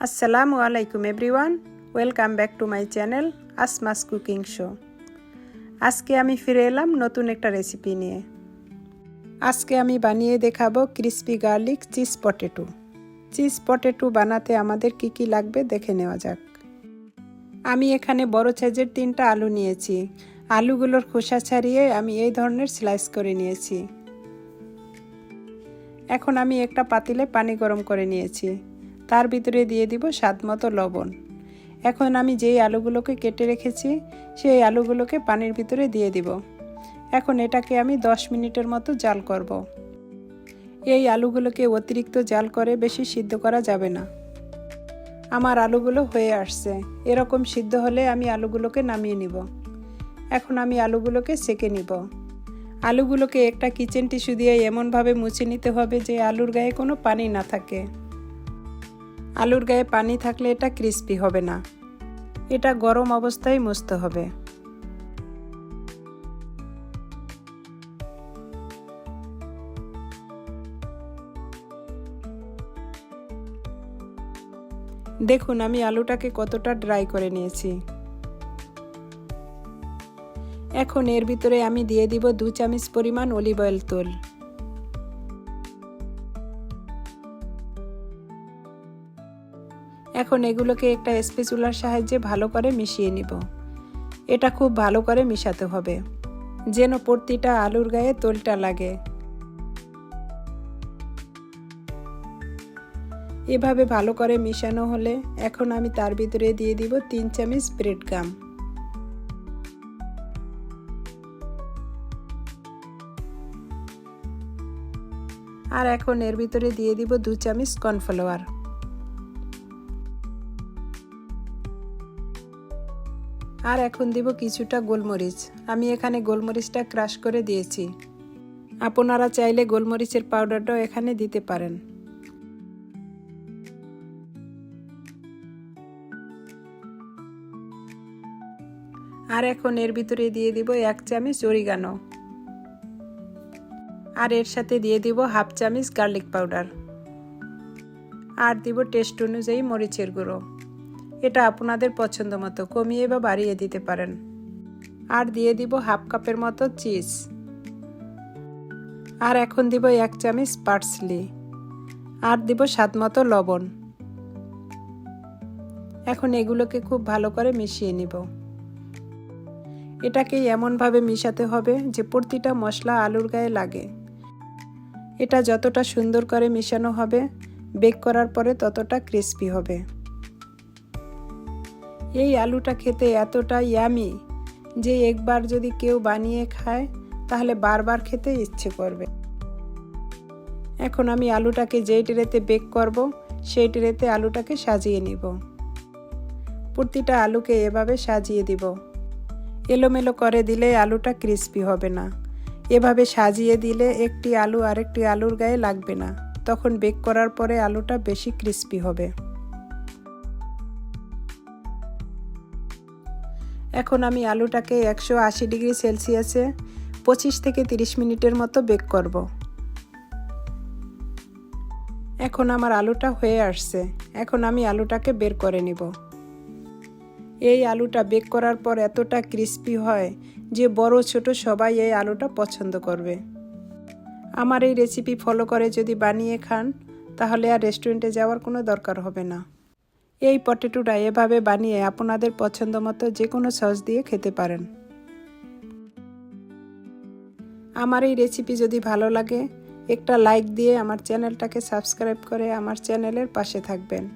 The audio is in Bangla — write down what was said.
আসসালামু আলাইকুম everyone welcome back to my channel Asma's cooking show আজকে আমি ফিরে এলাম নতুন একটা রেসিপি নিয়ে। আজকে আমি বানিয়ে দেখাবো crispy garlic cheese potato cheese potato বানাতে আমাদের কি কি লাগবে দেখে নেওয়া যাক। আমি এখানে বড় সাইজের তিনটা আলু নিয়েছি। আলুগুলোর খোসা ছাড়িয়ে আমি এই ধরনের স্লাইস করে নিয়েছি। এখন আমি একটা পাতিলে পানি গরম করে নিয়েছি। তার ভিতরে দিয়ে দিব স্বাদ মতো লবণ। এখন আমি যেই আলুগুলোকে কেটে রেখেছি, সেই আলুগুলোকে পানির ভিতরে দিয়ে দিব। এখন এটাকে আমি 10 মিনিটের মতো জাল করব। এই আলুগুলোকে অতিরিক্ত জাল করে বেশি সিদ্ধ করা যাবে না। আমার আলুগুলো হয়ে আসছে। এরকম সিদ্ধ হলে আমি আলুগুলোকে নামিয়ে নিব। এখন আমি আলুগুলোকে সেকে নিব। আলুগুলোকে একটা কিচেন টিস্যু দিয়ে এমনভাবে মুছে নিতে হবে যে আলুর গায়ে কোনো পানি না থাকে। আলুর গায়ে পানি থাকলে এটা ক্রিস্পি হবে না। এটা গরম অবস্থায় মুছতে হবে। দেখুন, আমি আলুটাকে কতটা ড্রাই করে নিয়েছি। এখন এর ভিতরে আমি দিয়ে দিব দু চামচ পরিমাণ অলিভ অয়েল তোল। এখন এগুলোকে একটা স্পেচুলার সাহায্যে ভালো করে মিশিয়ে নিব। এটা খুব ভালো করে মিশাতে হবে, যেন প্রতিটা আলুর গায়ে তোলটা লাগে। এভাবে ভালো করে মিশানো হলে এখন আমি তার ভিতরে দিয়ে দিব তিন চামচ ব্রেড গাম আর এখন এর ভিতরে দিয়ে দিব দু চামচ কর্নফ্লাওয়ার। আর এখন দিব কিছুটা গোলমরিচ। আমি এখানে গোলমরিচটা ক্রাশ করে দিয়েছি। আপনারা চাইলে গোলমরিচের পাউডারটাও এখানে দিতে পারেন। আর এখন এর ভিতরে দিয়ে দিব এক চামচ অরিগানো। আর এর সাথে দিয়ে দিব হাফ চামচ গার্লিক পাউডার। আর দিব টেস্ট অনুযায়ী মরিচের গুঁড়ো। এটা আপনাদের পছন্দ মতো। কমিয়ে বা বাড়িয়ে দিতে পারেন। আর দিয়ে দিব হাফ কাপের মতো চিজ। আর এখন দিব এক চামচ পার্সলি। আর দিব স্বাদ মতো লবণ। এখন এগুলোকে খুব ভালো করে মিশিয়ে নিব। এটাকে এমনভাবে মিশাতে হবে যে প্রতিটা মশলা আলুর গায়ে লাগে। এটা যতটা সুন্দর করে মিশানো হবে, বেক করার পরে ততটা ক্রিস্পি হবে। এই আলুটা খেতে এতটা ইয়ামি যে একবার যদি কেউ বানিয়ে খায়, তাহলে বারবার খেতে ইচ্ছে করবে। এখন আমি আলুটাকে যেই ট্রেতে বেক করব, সেই ট্রেতে আলুটাকে সাজিয়ে নিব। প্রতিটা আলুকে এভাবে সাজিয়ে দিব। এলোমেলো করে দিলে আলুটা ক্রিস্পি হবে না। এভাবে সাজিয়ে দিলে একটি আলু আরেকটি আলুর গায়ে লাগবে না। তখন বেক করার পরে আলুটা বেশি ক্রিস্পি হবে। এখন আমি আলুটাকে একশো আশি ডিগ্রি সেলসিয়াসে পঁচিশ থেকে তিরিশ মিনিটের মতো বেক করব। এখন আমার আলুটা হয়ে আসছে। এখন আমি আলুটাকে বের করে নিব। এই আলুটা বেক করার পর এতটা ক্রিস্পি হয় যে বড় ছোট সবাই এই আলুটা পছন্দ করবে। আমার এই রেসিপি ফলো করে যদি বানিয়ে খান, তাহলে আর রেস্টুরেন্টে যাওয়ার কোনো দরকার হবে না। এই পটেটোটা এভাবে বানিয়ে আপনাদের পছন্দ মতো যে কোনো সস দিয়ে খেতে পারেন। আমার এই রেসিপি যদি ভালো লাগে, একটা লাইক দিয়ে আমার চ্যানেলটাকে সাবস্ক্রাইব করে আমার চ্যানেলের পাশে থাকবেন।